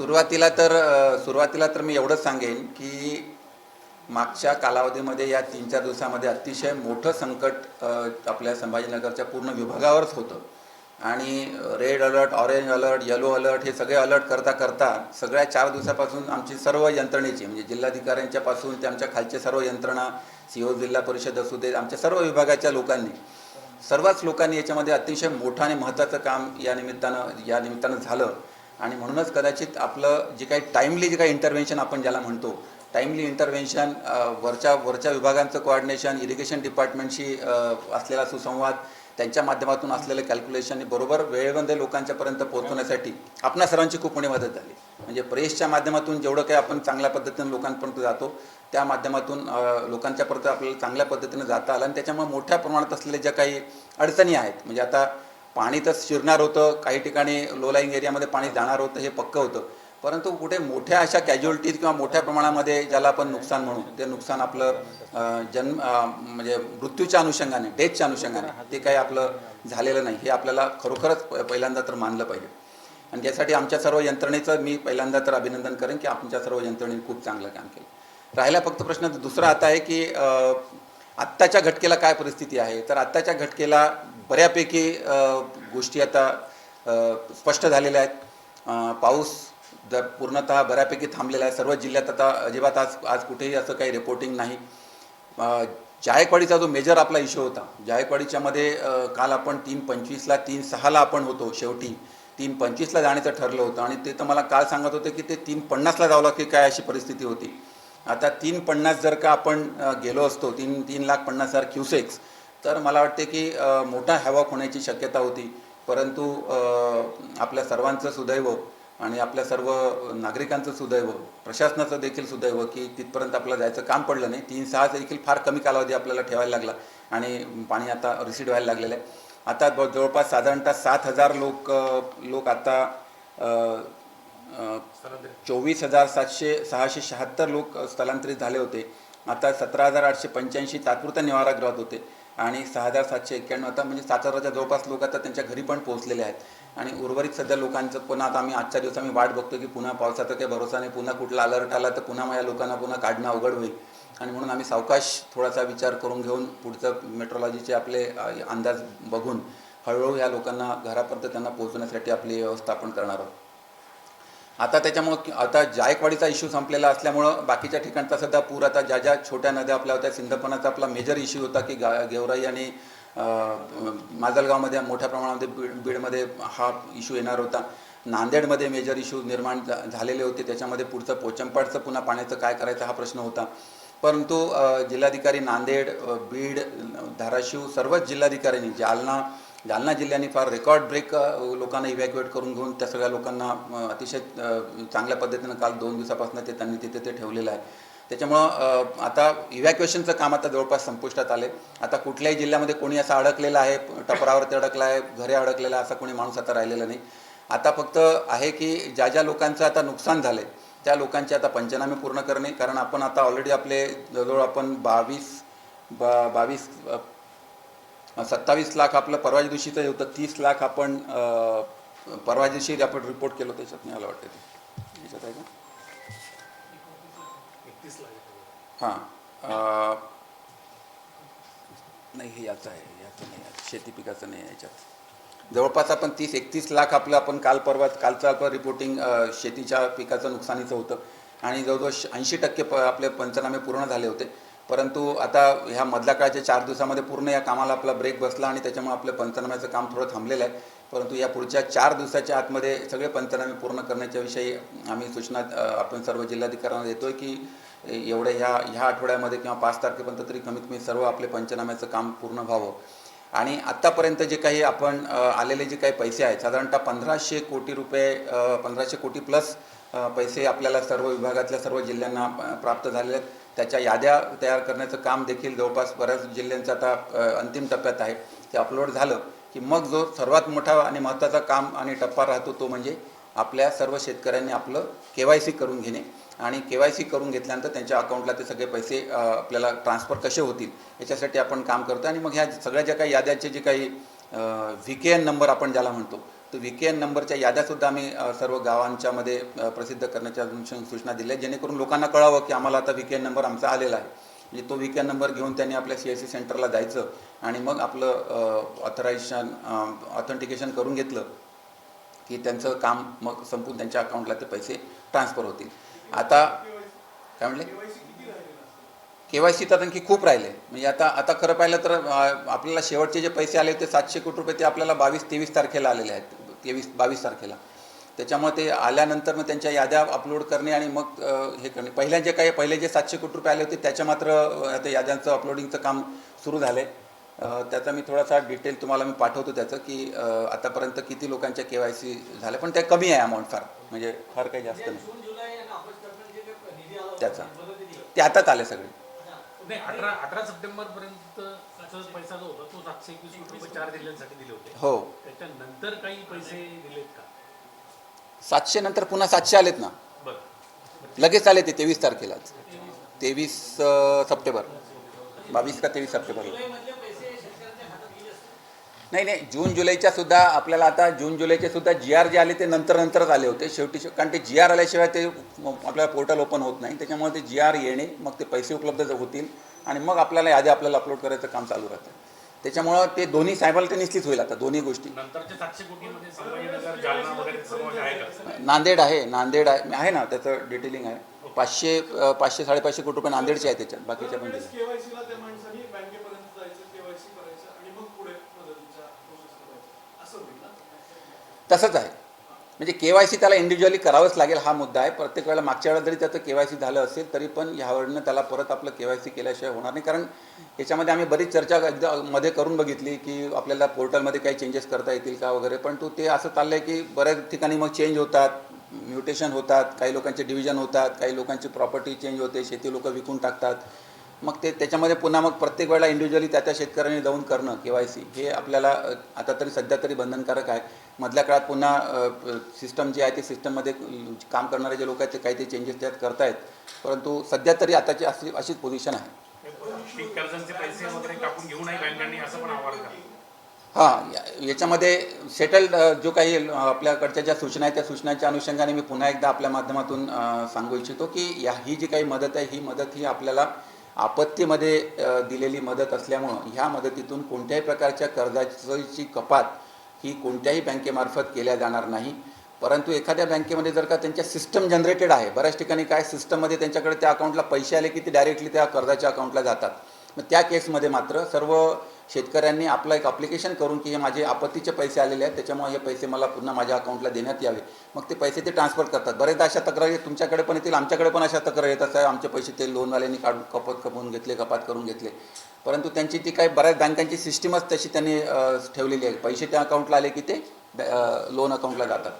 सुरुवातीला तर सुरुवातीला तर मी एवढंच सांगेन की मागच्या कालावधीमध्ये या तीन चार दिवसामध्ये अतिशय मोठं संकट आपल्या संभाजीनगरच्या पूर्ण विभागावरच होतं. आणि red alert orange alert yellow alert हे सगळे अलर्ट करता करता सगळ्या चार दिवसापासून आमची सर्व यंत्रणेची म्हणजे जिल्हाधिकाऱ्यांच्या पासून ते आमच्या खालचे सर्व यंत्रणा सी ओ जिल्हा परिषद असू दे आमच्या सर्व विभागाच्या लोकांनी सर्वच लोकांनी याच्यामध्ये अतिशय मोठं आणि महत्त्वाचं काम या निमित्तानं या निमित्तानं झालं. आणि म्हणूनच कदाचित आपलं जे काही टाईमली जे काही इंटरव्हेन्शन आपण ज्याला म्हणतो टाईमली इंटरव्हेन्शन वरच्या वरच्या विभागांचं कोऑर्डिनेशन इरिगेशन डिपार्टमेंटशी असलेला सुसंवाद त्यांच्या माध्यमातून असलेलं कॅल्क्युलेशन बरोबर वेळेमध्ये लोकांच्यापर्यंत पोहोचवण्यासाठी आपणा सर्वांची खूप मोठी मदत झाली. म्हणजे प्रेसच्या माध्यमातून जेवढं काही आपण चांगल्या पद्धतीनं लोकांपर्यंत जातो त्या माध्यमातून लोकांच्यापर्यंत आपल्याला चांगल्या पद्धतीनं जाता आलं आणि त्याच्यामुळे मोठ्या प्रमाणात असलेल्या ज्या काही अडचणी आहेत म्हणजे आता पाणी तर शिरणार होतं काही ठिकाणी लोलाईंग एरियामध्ये पाणी जाणार होतं हे पक्कं होतं. परंतु कुठे मोठ्या अशा कॅज्युअलिटीज किंवा मोठ्या प्रमाणामध्ये ज्याला आपण नुकसान म्हणू ते नुकसान आपलं जन्म म्हणजे मृत्यूच्या अनुषंगाने डेथच्या अनुषंगाने ते काही आपलं झालेलं नाही. हे आपल्याला खरोखरच पहिल्यांदा तर मानलं पाहिजे. आणि त्यासाठी आमच्या सर्व यंत्रणेचं मी पहिल्यांदा तर अभिनंदन करेन की आमच्या सर्व यंत्रणेने खूप चांगलं काम केलं. राहिला फक्त प्रश्न दुसरा आता आहे की आत्ताच्या घटकेला काय परिस्थिती आहे? तर आत्ताच्या घटकेला बऱ्यापैकी गोष्टी आता स्पष्ट झालेल्या आहेत. पाऊस द पूर्णतः बऱ्यापैकी थांबलेला आहे. सर्व जिल्ह्यात आता अजिबात आज आज कुठेही असं काही रिपोर्टिंग नाही. जायकवाडीचा जो मेजर आपला इश्यू होता जायकवाडीच्यामध्ये मध्ये काल आपण तीन पंचवीसला तीन सहाला आपण होतो शेवटी. तीन पंचवीसला जाण्याचं ठरलं होतं आणि ते तर मला काल सांगत होते की ते तीन पन्नासला जावं लागते काय अशी परिस्थिती होती. आता तीन पन्नास जर का आपण गेलो असतो तीन तीन लाख पन्नास हजार क्युसेक्स तर मला वाटते की मोठा हॅवॉक होण्याची शक्यता होती. परंतु आपल्या सर्वांचं सुदैव आणि आपल्या सर्व नागरिकांचं सुदैव प्रशासनाचं देखील सुदैव की तिथपर्यंत आपल्याला जायचं काम पडलं नाही. तीन सहा देखील फार कमी कालावधी आपल्याला ठेवायला लागला आणि पाणी आता रिसीड व्हायला लागलेलं आहे. आता जवळपास साधारणतः सात हजार लोक लोक आता चोवीस हजार सातशे सहाशे शहात्तर लोक स्थलांतरित झाले होते. आता सतरा हजार आठशे पंच्याऐंशी तात्पुरत्या निवारागृहात होते. आणि सहा हजार सातशे एक्क्याण्णव आता म्हणजे सात हजारच्या जवळपास लोक आता त्यांच्या घरी पण पोहोचलेले आहेत. आणि उर्वरित सध्या लोकांचं पुन्हा आता आम्ही आजच्या दिवस आम्ही वाट बघतो की पुन्हा पावसाचा काही भरोसा नाही पुन्हा कुठला अलर्ट आला तर पुन्हा माझ्या लोकांना पुन्हा काढणं अवघड होईल. आणि म्हणून आम्ही सावकाश थोडासा विचार करून घेऊन पुढचं मेट्रोलॉजीचे आपले अंदाज बघून हळूहळू या लोकांना घरापर्यंत त्यांना पोहोचवण्यासाठी आपली व्यवस्था आपण करणार आहोत. आता त्याच्यामुळं आता जायकवाडीचा इश्यू संपलेला असल्यामुळं बाकीच्या ठिकाणचा सध्या पूर आता ज्या ज्या छोट्या नद्या आपल्या होत्या सिंधपणाचा आपला मेजर इश्यू होता की गा गेवराई आणि माजलगावमध्ये मोठ्या प्रमाणामध्ये बीड बीडमध्ये हा इश्यू येणार होता. नांदेडमध्ये मेजर इश्यू निर्माण झा- झालेले होते. त्याच्यामध्ये पुढचं पोचंपाडचं पुन्हा पाण्याचं काय करायचं हा प्रश्न होता. परंतु जिल्हाधिकारी नांदेड बीड धाराशिव सर्वच जिल्हाधिकाऱ्यांनी जालना जालना जिल्ह्याने फार रेकॉर्ड ब्रेक लोकांना इव्हॅक्युएट करून घेऊन त्या सगळ्या लोकांना अतिशय चांगल्या पद्धतीनं काल दोन दिवसापासून ते त्यांनी तिथे ते ठेवलेलं आहे. त्याच्यामुळं आता इव्हॅक्युएशनचं काम आता जवळपास संपुष्टात आले आता कुठल्याही जिल्ह्यामध्ये कोणी असं अडकलेलं आहे टपरावरती अडकला आहे घरे अडकलेला आहे असा कोणी माणूस आता राहिलेला नाही. आता फक्त आहे की ज्या ज्या लोकांचं आता नुकसान झालं आहे त्या लोकांचे आता पंचनामे पूर्ण करणे. कारण आपण आता ऑलरेडी आपले जवळजवळ आपण बावीस बा बावीस सत्तावीस लाख आपलं परवा दिवशीचं होतं तीस लाख आपण परवा दिवशी आपण रिपोर्ट केलं त्याच्यात नाही मला वाटतं ते. याच्यात आहे का? हां. नाही हे याचं आहे याचं नाही. शेती पिकाचं नाही आहे याच्यात. जवळपास आपण तीस एकतीस लाख आपलं आपण काल परवा कालचं आपलं रिपोर्टिंग शेतीच्या पिकाचं नुकसानीचं होतं. आणि जवळजवळ ऐंशी टक्के प आपले पंचनामे पूर्ण झाले होते. परंतु आता ह्या मधल्या काळाच्या चार दिवसामध्ये पूर्ण या कामाला आपला ब्रेक बसला आणि त्याच्यामुळे आपलं पंचनाम्याचं काम थोडं थांबलेलं आहे. परंतु या पुढच्या चार दिवसाच्या आतमध्ये सगळे पंचनामे पूर्ण करण्याच्या विषयी आम्ही सूचना आपण सर्व जिल्हाधिकाऱ्यांना देतोय की एवढ्या ह्या ह्या आठवड्यामध्ये किंवा पाच तारखेपर्यंत तरी कमीत कमी सर्व आपले पंचनाम्याचं काम पूर्ण व्हावं. आणि आत्तापर्यंत जे काही आपण आलेले जे काही पैसे आहेत साधारणतः पंधराशे कोटी रुपये पंधराशे कोटी प्लस पैसे आपल्याला सर्व विभागातल्या सर्व जिल्ह्यांना प्राप्त झालेले आहेत. त्याच्या याद्या तयार करण्याचं काम देखील जवळपास बऱ्याच जिल्ह्यांचं आता अंतिम टप्प्यात आहे. ते अपलोड झालं की मग जो सर्वात मोठा आणि महत्त्वाचा काम आणि टप्पा राहतो तो म्हणजे आपल्या सर्व शेतकऱ्यांनी आपलं के वाय सी करून घेणे. आणि के वाय सी करून घेतल्यानंतर त्यांच्या अकाउंटला ते सगळे पैसे आपल्याला ट्रान्सफर कसे होतील याच्यासाठी आपण काम करतो आणि मग ह्या सगळ्या ज्या काही याद्याचे जे काही व्ही के एन नंबर आपण ज्याला म्हणतो तर व्ही के एन नंबरच्या याद्यासुद्धा आम्ही सर्व गावांच्या मध्ये प्रसिद्ध करण्याच्या सूचना दिल्या जेणेकरून लोकांना कळावं की आम्हाला आता व्ही के एन नंबर आमचा आलेला आहे. म्हणजे तो व्ही के एन नंबर घेऊन त्यांनी आपल्या सी एस सी सेंटरला जायचं आणि मग आपलं ऑथरायझेशन ऑथेंटिकेशन करून घेतलं की त्यांचं काम मग संपून त्यांच्या अकाउंटला ते पैसे ट्रान्सफर होतील. आता काय म्हणले? के वाय सी तर आणखी खूप राहिले. म्हणजे आता आता खरं पाहिलं तर आपल्याला शेवटचे जे पैसे आले होते सातशे कोटी रुपये ते आपल्याला बावीस तेवीस तारखेला आलेले आहेत. तेवीस बावीस तारखेला. त्याच्यामुळे ते आल्यानंतर मग त्यांच्या याद्या अपलोड करणे आणि मग हे करणे. पहिल्या जे काही पहिले जे सातशे कोटी रुपये आले होते त्याच्या मात्र आता याद्यांचं अपलोडिंगचं काम सुरू झालं. आहे त्याचा मी थोडासा डिटेल तुम्हाला मी पाठवतो त्याचं की आतापर्यंत किती लोकांच्या के वाय सी झाल्या. पण त्या कमी आहे अमाऊंट फार. म्हणजे फार काही जास्त नाही. त्याचा. ते ते आताच आले सगळे. नाही अठरा अठरा सप्टेंबर पर्यंत पैसा जो होता तो सातशे एकवीस कोटी रुपये चार जिल्ह्यांसाठी दिले होते. हो. त्याच्यानंतर काही पैसे दिलेत का? सातशे नंतर पुन्हा सातशे आलेत ना? लगेच आले ते तेवीस तारखेलाच. तेवीस सप्टेंबर. बावीस का तेवीस सप्टेंबरला जुलैमधले पैसे शेतकऱ्यांच्या खात्यात गेले असतील. नाही नाही जून जुलैच्या सुद्धा आपल्याला आता जून जुलैचे सुद्धा जी आर जे आले ते नंतर नंतरच आले होते. शेवटी शेव- कारण ते जी आर आल्याशिवाय ते आपल्याला पोर्टल ओपन होत नाही. त्याच्यामुळे ते जी आर येणे मग ते पैसे उपलब्ध होतील आणि मग आपल्याला यादी आपल्याला अपलोड करायचं काम चालू राहतं. त्याच्यामुळं ते दोन्ही सायमल्टेनियसलीच होईल आता दोन्ही गोष्टी. नांदेड आहे नांदेड आहे आहे ना त्याचं डिटेलिंग आहे. पाचशे पाचशे साडेपाचशे कोटी रुपये नांदेडचे आहे त्याच्यात बाकीच्या पण दिले. केवायसीला त्या माणसाने बँकेपर्यंत जायचं केवायसी करायचं आणि मग पुढे मदतीच्या प्रोसेस करायचं असं होईल ना तसंच आहे. म्हणजे के वाय सी त्याला इंडिव्हिज्युअली करावंच लागेल हा मुद्दा आहे. प्रत्येक वेळेला मागच्या वेळेला जरी त्याचं के वाय सी झालं असेल तरी पण ह्यावरनं त्याला परत आपलं के वाय सी केल्याशिवाय होणार नाही. कारण याच्यामध्ये आम्ही बरीच चर्चा एकदा मध्ये करून बघितली की आपल्याला पोर्टलमध्ये काही चेंजेस करता येतील का वगैरे. पण तो ते असं चाललं आहे की बऱ्याच ठिकाणी मग चेंज होतात म्युटेशन होतात काही लोकांचे डिव्हिजन होतात काही लोकांची प्रॉपर्टी चेंज होते शेती लोक विकून टाकतात. मग ते त्याच्यामध्ये पुन्हा मग प्रत्येक वेळेला इंडिव्हिज्युअली त्या त्या शेतकऱ्यांनी जाऊन करणं के वाय सी हे आपल्याला आता तरी सध्या तरी बंधनकारक आहे. मधल्या काळात पुन्हा सिस्टम जे आहे ते सिस्टममध्ये काम करणारे जे लोक आहेत ते काही ते चेंजेस त्यात करतायत. परंतु सध्या तरी आताची अशी अशीच पोझिशन आहे. हां याच्यामध्ये सेटल्ड जो काही आपल्याकडच्या ज्या सूचना आहेत त्या सूचनांच्या अनुषंगाने मी पुन्हा एकदा आपल्या माध्यमातून सांगू इच्छितो की या ही जी काही मदत आहे ही मदत ही आपल्याला आपत्तीमध्ये दिलेली मदत असल्यामुळं ह्या मदतीतून कोणत्याही प्रकारच्या कर्जाची कपात ही कोणत्याही बँकेमार्फत केल्या जाणार नाही. परंतु एखाद्या बँकेमध्ये जर का त्यांच्या सिस्टम जनरेटेड आहे बऱ्याच ठिकाणी काय सिस्टममध्ये त्यांच्याकडे त्या अकाउंटला पैसे आले की ते डायरेक्टली त्या कर्जाच्या अकाउंटला जातात. मग त्या केसमध्ये मात्र सर्व शेतकऱ्यांनी आपलं एक अप्लिकेशन करून की हे माझे आपत्तीचे पैसे आलेले आहेत त्याच्यामुळे हे पैसे मला पुन्हा माझ्या अकाउंटला देण्यात यावे. मग ते पैसे ते ट्रान्सफर करतात. बरेचदा अशा तक्रारी तुमच्याकडे पण येतील आमच्याकडे पण अशा तक्रारी येतात साहेब आमचे पैसे ते लोनवाल्यांनी काढून कपत कपवून घेतले कपात करून घेतले. परंतु त्यांची ती काही बऱ्याच बँकांची सिस्टीमच तशी त्यांनी ठेवलेली आहे. पैसे त्या अकाउंटला आले की ते लोन अकाउंटला जातात.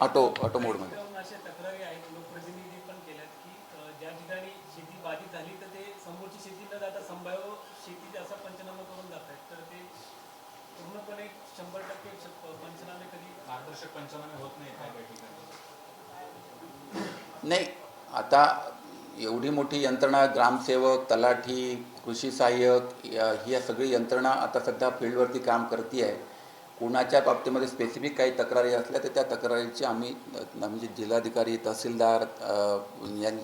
ऑटो ऑटो मोडमध्ये ज्या ठिकाणी शेती बाधित झाली तर ते समोरची शेती न जाता संभाव्य शेतीचे असा पंचनामा करून जात आहेत तर ते पूर्णपणे शंभर टक्के पंचनामे कधी पारदर्शक पंचनामे होत नाही काही काही ठिकाणी. नाही आता एवढी मोठी यंत्रणा ग्रामसेवक तलाठी कृषी सहाय्यक या- ही या सगळी यंत्रणा आता सध्या फील्डवरती काम करते आहे कोणाच्या बाबतीमध्ये स्पेसिफिक काही तक्रारी असल्या तर त्या तक्रारीची आम्ही म्हणजे जिल्हाधिकारी तहसीलदार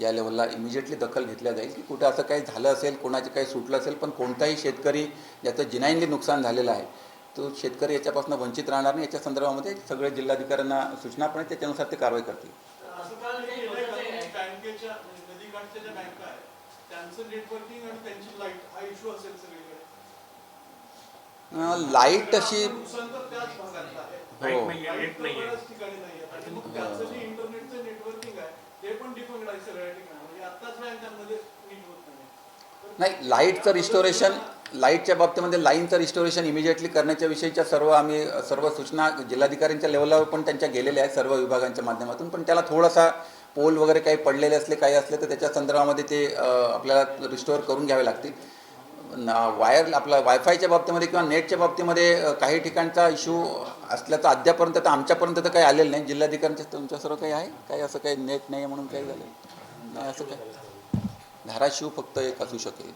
या लेवलला इमिजिएटली दखल घेतल्या जाईल की कुठं असं काही झालं असेल कोणाचे काही सुटलं असेल पण कोणताही शेतकरी ज्याचं जिनाईनली नुकसान झालेलं आहे तो शेतकरी याच्यापासून वंचित राहणार नाही. याच्या संदर्भामध्ये सगळे जिल्हाधिकाऱ्यांना सूचना पण त्याच्यानुसार ते कारवाई करतील. त्यांचं नेटवर्किंग आणि त्यांची लाइट हा इश्यू असेल सगळे लाइट अशी हो. नाही म्हणजे नाही नाही लाईटचं रिस्टोरेशन लाईटच्या बाबतीमध्ये लाईनचं रिस्टोरेशन इमिजिएटली करण्याच्या विषयीच्या सर्व आम्ही सर्व सूचना जिल्हाधिकाऱ्यांच्या लेवलवर पण त्यांच्या गेलेल्या आहेत सर्व विभागांच्या माध्यमातून. पण त्याला थोडासा पोल वगैरे काही पडलेले असले काही असले तर त्याच्या संदर्भामध्ये ते आपल्याला रिस्टोअर करून घ्यावे लागतील. वायर आपला वायफायच्या बाबतीमध्ये किंवा नेटच्या बाबतीमध्ये काही ठिकाणचा इश्यू असल्याचं अद्यापर्यंत तर आमच्यापर्यंत तर काही आलेलं नाही. जिल्हाधिकाऱ्यांच्या तुमच्या सर्व काही आहे? काही असं काही नेट नाही आहे म्हणून काही झालं? नाही असं काय? धाराशिव फक्त एक असू शकेल.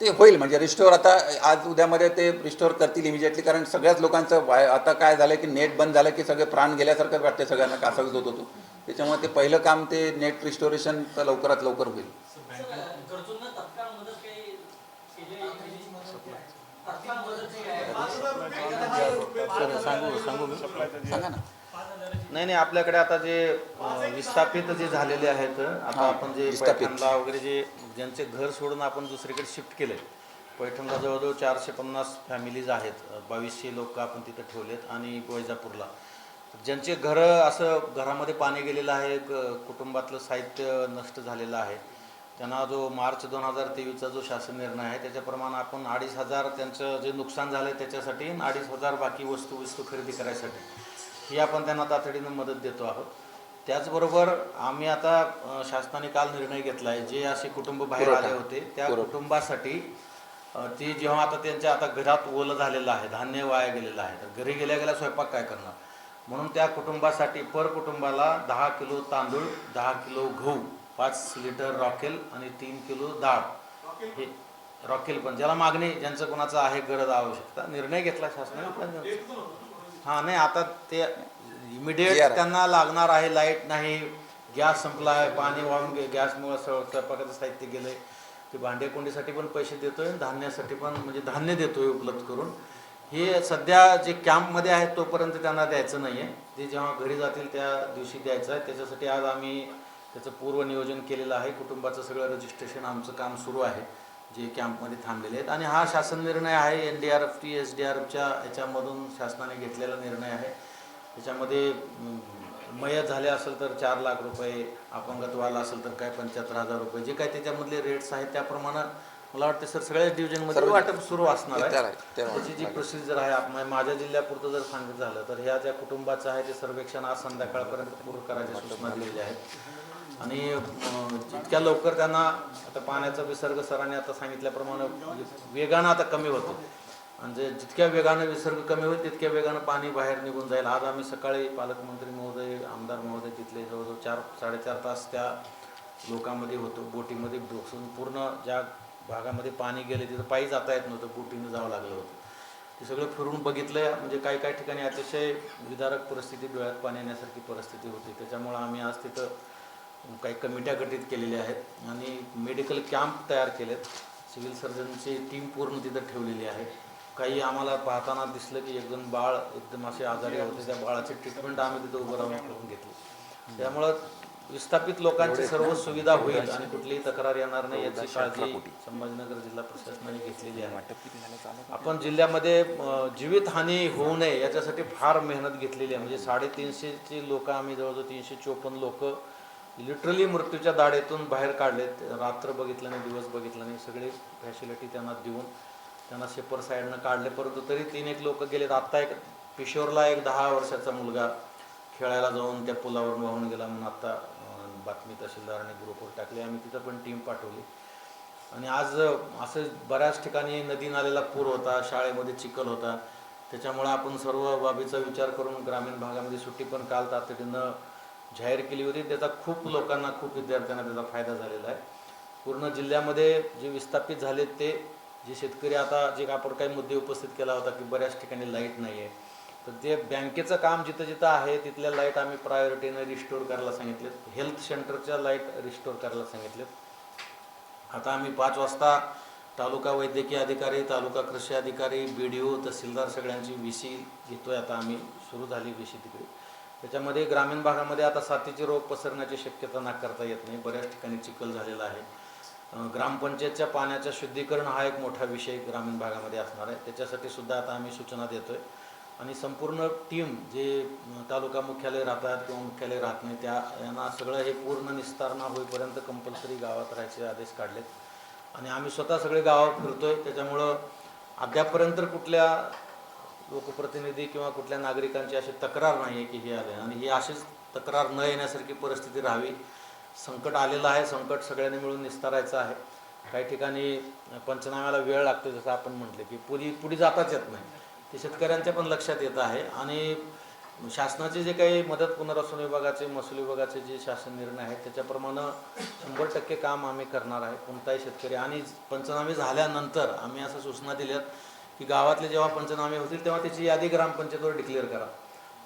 ते होईल म्हणजे रिस्टोअर आता आज उद्यामध्ये ते रिस्टोअर करतील इमिजिएटली कारण सगळ्याच लोकांचं वाय आता काय झालं की नेट बंद झालं की सगळे प्राण गेल्यासारखंच वाटते सगळ्यांना कासावीस होत होतो? त्याच्यामुळे ते पहिलं काम ते नेट रिस्टोरेशन लवकरात लवकर होईल. सांगू सांगू मी सांगा ना नाही नाही आपल्याकडे आता जे विस्थापित जे झालेले आहेत आता आपण जे. पैठणला वगैरे जे ज्यांचे घर सोडून आपण दुसरीकडे शिफ्ट केले पैठणला जवळजवळ चारशे पन्नास फॅमिलीज आहेत बावीसशे लोक आपण तिथं ठेवलेत आणि वैजापूरला ज्यांचे घरं असं घरामध्ये पाणी गेलेलं आहे कुटुंबातलं साहित्य नष्ट झालेलं आहे त्यांना जो मार्च दोन हजार तेवीसचा जो शासन निर्णय आहे त्याच्याप्रमाणे आपण अडीच हजार त्यांचं जे नुकसान झालं आहे त्याच्यासाठी अडीच हजार बाकी वस्तू वस्तू खरेदी करायसाठी ही आपण त्यांना तातडीनं मदत देतो आहोत त्याचबरोबर आम्ही आता शासनाने काल निर्णय घेतला आहे जे असे कुटुंब बाहेर. आले होते त्या. कुटुंबासाठी ते जेव्हा आता त्यांच्या आता घरात ओलं झालेलं आहे धान्य वाया गेलेलं आहे तर घरी गेल्या गेल्या स्वयंपाक काय करणार म्हणून त्या कुटुंबासाठी पर कुटुंबाला दहा किलो तांदूळ दहा किलो गहू पाच लिटर रॉकेल आणि तीन किलो डाळ हे रॉकेल पण ज्याला मागणी ज्यांचं कोणाचं आहे गरज आवश्यकता निर्णय घेतला शासनाने हा नाही आता ते इमिडिएट आहे. त्यांना लागणार आहे लाइट नाही गॅस संपला आहे पाणी वाहून गे गॅसमुळे स्वयंपाकाचं साहित्य गेलंय. ते भांडेकुंडीसाठी पण पैसे देतोय आणि धान्यासाठी पण म्हणजे धान्य देतोय उपलब्ध करून. हे सध्या जे कॅम्पमध्ये आहेत तोपर्यंत त्यांना द्यायचं नाही आहे ते जेव्हा घरी जातील त्या दिवशी द्यायचं आहे. त्याच्यासाठी आज आम्ही त्याचं पूर्वनियोजन केलेलं आहे. कुटुंबाचं सगळं रजिस्ट्रेशन आमचं काम सुरू आहे. जे कॅम्पमध्ये थांबलेले आहेत. आणि हा शासन निर्णय आहे. N D R F T S D R एफच्या याच्यामधून शासनाने घेतलेला निर्णय आहे. त्याच्यामध्ये मयत झाले असेल तर चार लाख रुपये अपंगत्व आला असेल तर काय पंच्याहत्तर हजार रुपये. जे काय त्याच्यामधले रेट्स आहेत त्याप्रमाणे मला वाटतं सर सगळ्याच डिव्हिजनमध्ये वाटप सुरू असणार आहे. त्याची जी प्रोसिजर आहे आप- माझ्या जिल्ह्यापुरतं जर सांगितलं झालं तर ह्या ज्या कुटुंबाचं आहे ते सर्वेक्षण आज संध्याकाळपर्यंत पूर्ण करायच्या सूचना दिलेल्या आहेत. आणि जितक्या लवकर त्यांना आता पाण्याचा विसर्ग सरांनी आता सांगितल्याप्रमाणे म्हणजे वेगानं आता कमी होतो. आणि जे जितक्या वेगानं विसर्ग कमी होईल तितक्या वेगानं पाणी बाहेर निघून जाईल. आज आम्ही सकाळी पालकमंत्री महोदय आमदार महोदय तिथले जवळजवळ चार साडेचार तास त्या लोकांमध्ये होतो. बोटीमध्ये बसून पूर्ण ज्या भागामध्ये पाणी गेले तिथं पायी जाता येत नव्हतं. बोटीनं जावं लागलं होतं. ते सगळं फिरून बघितलं. म्हणजे काही काही ठिकाणी अतिशय विदारक परिस्थिती डोळ्यात पाणी येण्यासारखी परिस्थिती होती. त्याच्यामुळं आम्ही आज तिथं काही कमिट्या गठीत केलेल्या आहेत आणि मेडिकल कॅम्प तयार केलेत. सिव्हिल सर्जनची टीम पूर्ण तिथं ठेवलेली आहे. काही आम्हाला पाहताना दिसलं की एकदम बाळ एकदम असे आजारी होते. त्या बाळाची ट्रीटमेंट आम्ही तिथं उभं राहून करून घेतली. त्यामुळं विस्थापित लोकांची सर्व सुविधा होईल आणि कुठलीही तक्रार येणार नाही याची काळजी संभाजीनगर जिल्हा प्रशासनाने घेतलेली आहे. आपण जिल्ह्यामध्ये जीवितहानी होऊ नये याच्यासाठी फार मेहनत घेतलेली आहे. म्हणजे साडेतीनशेची लोक आम्ही जवळजवळ तीनशे चोपन्न लोक लिटरली मृत्यूच्या दाढेतून बाहेर काढलेत. रात्र बघितलं नाही दिवस बघितलं नाही सगळे फॅसिलिटी त्यांना देऊन त्यांना शेपर साईडनं काढले. परंतु तरी तीन एक लोक गेलेत. आत्ता एक पिशोरला एक दहा वर्षाचा मुलगा खेळायला जाऊन त्या पुलावरून वाहून गेला म्हणून आत्ता बातमी तहसीलदारांनी ग्रुपवर टाकली. आम्ही तिथं पण टीम पाठवली. आणि आज असं बऱ्याच ठिकाणी नदी नालेला पूर होता शाळेमध्ये चिखल होता. त्याच्यामुळे आपण सर्व बाबीचा विचार करून ग्रामीण भागामध्ये सुट्टी पण काल तातडीनं जाहीर केली होती. त्याचा खूप लोकांना खूप विद्यार्थ्यांना त्याचा फायदा झालेला आहे. पूर्ण जिल्ह्यामध्ये जे विस्थापित झाले ते जे शेतकरी आता जे आपण काही मुद्दे उपस्थित केला होता की बऱ्याच ठिकाणी लाइट नाही आहे तर ते बँकेचं काम जिथं जिथं आहे तिथल्या लाइट आम्ही प्रायोरिटीनं रिस्टोर करायला सांगितलेत. हेल्थ सेंटरच्या लाइट रिस्टोर करायला सांगितलेत. आता आम्ही पाच वाजता तालुका वैद्यकीय अधिकारी तालुका कृषी अधिकारी बी डी ओ तहसीलदार सगळ्यांची व्ही सी घेतोय. आता आम्ही सुरू झाली व्ही सी तिकडे. त्याच्यामध्ये ग्रामीण भागामध्ये आता साथीचे रोग पसरण्याची शक्यता नाकारता येत नाही. बऱ्याच ठिकाणी चिखल झालेला आहे. ग्रामपंचायतच्या पाण्याचं शुद्धीकरण हा एक मोठा विषय ग्रामीण भागामध्ये असणार आहे. त्याच्यासाठी सुद्धा आता आम्ही सूचना देतोय. आणि संपूर्ण टीम जे तालुका मुख्यालय राहतात किंवा मुख्यालय राहत नाही त्या यांना सगळं हे पूर्ण निस्तारणा होईपर्यंत कंपल्सरी गावात राहायचे आदेश काढलेत. आणि आम्ही स्वतः सगळे गावात फिरतोय. त्याच्यामुळं अद्यापर्यंत कुठल्या लोकप्रतिनिधी किंवा कुठल्या नागरिकांची अशी तक्रार नाही आहे की हे आले. आणि ही अशीच तक्रार न येण्यासारखी परिस्थिती राहावी. संकट आलेलं आहे. संकट सगळ्यांनी मिळून निस्तारायचं आहे. काही ठिकाणी पंचनाम्याला वेळ लागतो जसं आपण म्हटलं की पुढी पुढे जाताच येत नाही. ते शेतकऱ्यांच्या पण लक्षात येत आहे. आणि शासनाचे जे काही मदत पुनर्वसन विभागाचे महसूल विभागाचे जे शासन निर्णय आहेत त्याच्याप्रमाणे शंभर टक्के काम आम्ही करणार आहे. कोणताही शेतकरी आणि पंचनामे झाल्यानंतर आम्ही असं सूचना दिल्यात की गावातले जेव्हा पंचनामे होतील तेव्हा त्याची यादी ग्रामपंचायतीवर डिक्लेअर करा.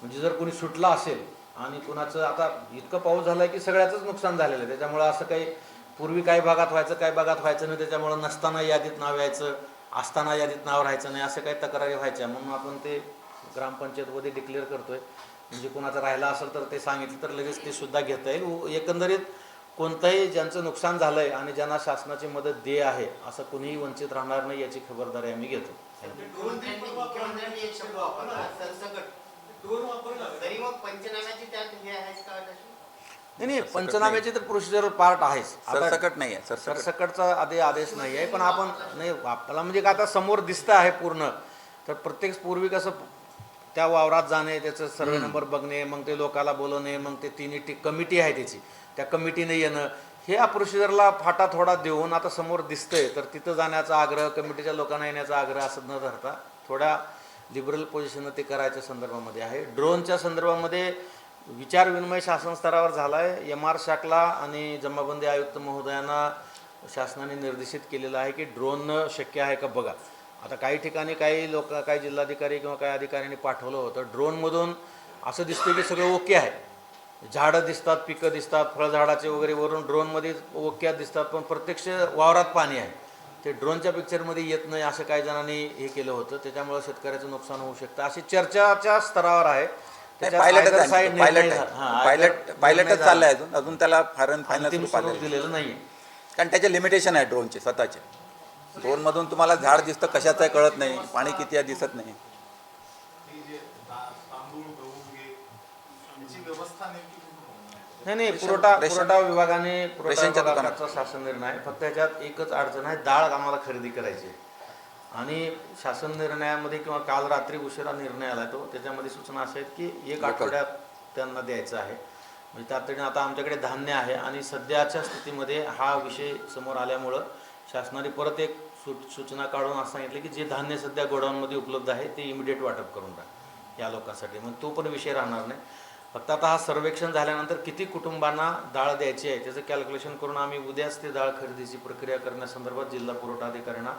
म्हणजे जर कोणी सुटला असेल आणि कुणाचं आता इतकं पाऊस झाला आहे की सगळ्याचंच नुकसान झालेलं आहे. त्याच्यामुळं असं काही पूर्वी काही भागात व्हायचं काही भागात व्हायचं नाही त्याच्यामुळं नसताना यादीत नाव यायचं असताना यादीत नाव राहायचं नाही असं काही तक्रारी व्हायच्या. म्हणून आपण ते ग्रामपंचायतमध्ये डिक्लेअर करतोय. म्हणजे कोणाचं राहिला असेल तर ते सांगितलं तर लगेच ते सुद्धा घेता येईल. एकंदरीत कोणतंही ज्यांचं नुकसान झालंय आणि ज्यांना शासनाची मदत दे आहे असं कुणीही वंचित राहणार नाही याची खबरदारी आम्ही घेतो. मुख्यमंत्र्यांनी मुख्यमंत्र्यांनी एक शब्द वापरला. सरसकट ड्रोन वापरला का? तरी मग पंचनाम्याची त्यात हे आहेच का तशी? नाही नाही पंचनाम्याची तर प्रोसिजर पार्ट आहेच. सरसकट नाही आहे सरसकट सरसकटचा आधी आदेश नाही आहे पण आपण नाही आपल्याला म्हणजे का आता समोर दिसतं आहे पूर्ण. तर प्रत्येक पूर्वी कसं त्या वावरात जाणे त्याचं सर्वे नंबर बघणे मग ते लोकाला बोलवणे मग ते तिन्ही टी कमिटी आहे त्याची. त्या कमिटीने येणं हे या प्रोसिजरला फाटा थोडा देऊन आता समोर दिसतंय तर तिथं जाण्याचा आग्रह कमिटीच्या लोकांना येण्याचा आग्रह असं न धरता थोड्या लिबरल पोझिशननं ते करायच्या संदर्भामध्ये आहे. ड्रोनच्या संदर्भामध्ये विचार विनिमय शासन स्तरावर झाला आहे एम आर शाखला आणि जमाबंदी आयुक्त महोदयांना शासनाने निर्देशित केलेलं आहे की ड्रोननं शक्य आहे का बघा. आता काही ठिकाणी काही लोक काही जिल्हाधिकारी किंवा काही अधिकाऱ्यांनी पाठवलं होतं. ड्रोनमधून असं दिसतं की सगळं ओके आहे. झाडं दिसतात पिकं दिसतात फळझाडाचे वगैरे वरून ड्रोनमध्ये ओक्यात दिसतात पण प्रत्यक्ष वावरात पाणी आहे. ते ड्रोनच्या पिक्चरमध्ये येत नाही असं काही जणांनी हे केलं होतं. त्याच्यामुळे शेतकऱ्याचं नुकसान होऊ शकतं. अशी चर्चाच्या स्तरावर आहे. पायलट. हां, पायलटच. चाललंय अजून. अजून त्याला फार फायनल नाही. दिलेलं नाहीये. कारण त्याचे लिमिटेशन आहे ड्रोनचे स्वतःचे. ड्रोनमधून तुम्हाला झाड दिसतं कशाचं आहे कळत नाही. पाणी किती आहे दिसत नाही. नाही नाही पुरवठा पुरवठा विभागाने पुरवठा विभागाचा शासन निर्णय फक्त ह्याच्यात एकच अडचण आहे डाळ आम्हाला खरेदी करायची. आणि शासन निर्णयामध्ये किंवा काल रात्री उशिरा निर्णय आला तो त्याच्यामध्ये सूचना अशा आहेत की एक. आठवड्यात त्यांना द्यायचं आहे. म्हणजे तातडीने आता आमच्याकडे धान्य आहे आणि सध्याच्या स्थितीमध्ये हा विषय समोर आल्यामुळं शासनाने परत एक सूचना काढून असं सांगितलं की जे धान्य सध्या गोडाऊनमध्ये उपलब्ध आहे ते इमिडिएट वाटप करून टाक या लोकांसाठी. मग तो पण विषय राहणार नाही. फक्त आता हा सर्वेक्षण झाल्यानंतर किती कुटुंबांना डाळ द्यायची आहे त्याचं कॅल्क्युलेशन करून आम्ही उद्याच ते डाळ खरेदीची प्रक्रिया करण्यासंदर्भात जिल्हा पुरवठा अधिकाऱ्यांना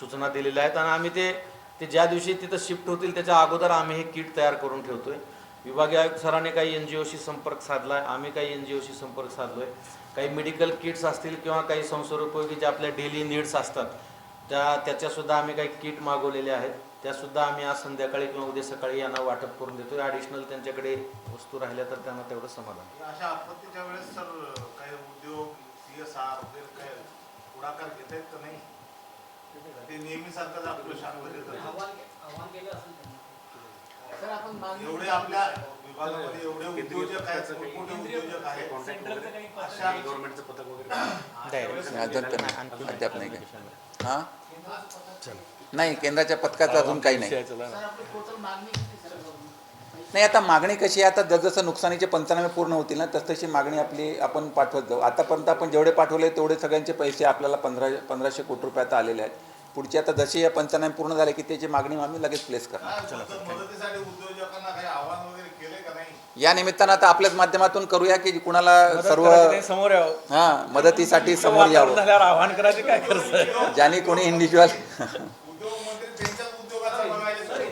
सूचना दिलेल्या आहेत. आणि आम्ही ते ते ज्या दिवशी तिथं शिफ्ट होतील त्याच्या अगोदर आम्ही हे किट तयार करून ठेवतो आहे विभागीय आयुक्त सरांनी काही एन जी ओशी संपर्क साधला आहे आम्ही काही एन जी ओशी संपर्क साधलो आहे काही मेडिकल किट्स असतील किंवा काही संसर्गोपयोगी जे आपल्या डेली नीड्स असतात त्या त्याच्यासुद्धा आम्ही काही किट मागवलेले आहेत. त्यासुद्धा आम्ही आज संध्याकाळी किंवा उद्या सकाळी यांना वाटप करून देतो ॲडिशनल त्यांच्याकडे वस्तू राहिल्या तर त्यांना तेवढं समाधान. अशा आपत्तीच्या वेळेस सर काही उद्योग सी एस आर वगैरे काय पुढाकार घेत आहेत का नाही? ते नेहमी सारखंच आपलं मागणी एवढे आपल्या विभागामध्ये एवढे उद्योजक आहेत मोठमोठे उद्योजक आहेत. अशा गव्हर्नमेंटचं पथक वगैरे. अद्याप नाही. काय हां? नाही केंद्राच्या पथकाचं अजून काही नाही. सर आपली टोटल मागणी किती सर नाही आता मागणी कशी आहे आता जसजसं नुकसानीचे पंचनामे पूर्ण होतील ना तसतशी मागणी आपली आपण पाठवत जाऊ. आतापर्यंत आपण जेवढे पाठवले तेवढे सगळ्यांचे पैसे आपल्याला पंधरा पंधराशे कोटी रुपये आता आलेले आहेत. पुढचे आता जसे या पंचनामे पूर्ण झाले की त्याची मागणी आम्ही लगेच प्लेस करणार. काय बोलतात, मदतीसाठी उद्योजकांना काही आव्हान वगैरे केले का नाही? या निमित्तानं आता आपल्याच माध्यमातून करूया की कुणाला सर्व समोर यावं. हां मदतीसाठी समोर यावं. झाल्यावर आव्हान करायचे काय ज्याने कोणी individual